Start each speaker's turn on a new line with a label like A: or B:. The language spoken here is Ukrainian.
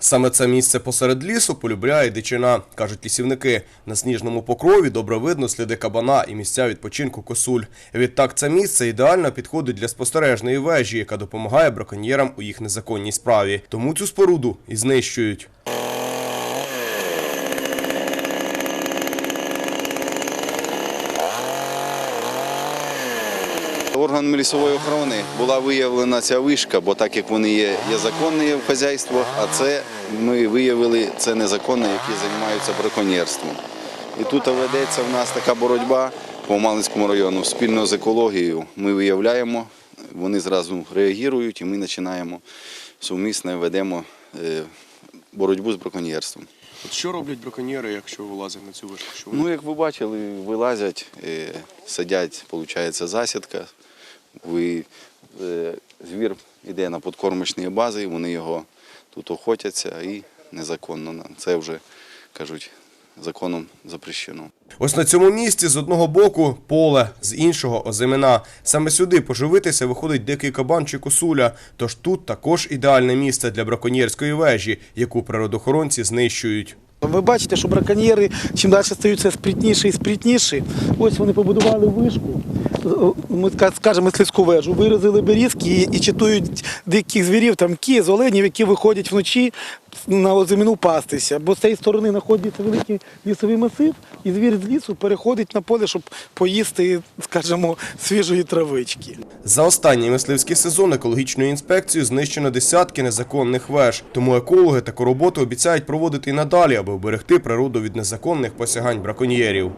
A: Саме це місце посеред лісу полюбляє дичина, кажуть лісівники. На сніжному покрові добре видно сліди кабана і місця відпочинку косуль. Відтак це місце ідеально підходить для спостережної вежі, яка допомагає браконьєрам у їх незаконній справі. Тому цю споруду і знищують.
B: Органами лісової охорони була виявлена ця вишка, бо так як вони є, є законні в хазяйство, а це ми виявили це незаконне, які займаються браконьєрством. І тут ведеться в нас така боротьба по Малинському району спільно з екологією. Ми виявляємо, вони зразу реагують, і ми починаємо сумісно ведемо е, боротьбу з браконьєрством.
A: От що роблять браконьєри, якщо вилазять на цю вишку?
B: Ну, як ви бачили, вилазять, е, сидять, виходить, засідка. Ви, е, звір йде на подкормочні бази, вони його тут охотяться і незаконно. Це вже, кажуть, законом запрещено.
A: Ось на цьому місці з одного боку поле, з іншого озимина. Саме сюди поживитися виходить дикий кабан чи косуля. Тож тут також ідеальне місце для браконьєрської вежі, яку природоохоронці знищують.
C: Ви бачите, що браконьєри чим далі стаються спритніші і спритніші. Ось вони побудували вишку, ми скажемо слідську вежу, вирізали берізки і, і читують диких звірів, там кіз, оленів, які виходять вночі на озимину пастися. Бо з цієї сторони знаходиться великий лісовий масив, і звір з лісу переходить на поле, щоб поїсти, скажімо, свіжої травички.
A: За останній мисливський сезон екологічною інспекцією знищено десятки незаконних веж. Тому екологи таку роботу обіцяють проводити і надалі, аби вберегти природу від незаконних посягань браконьєрів.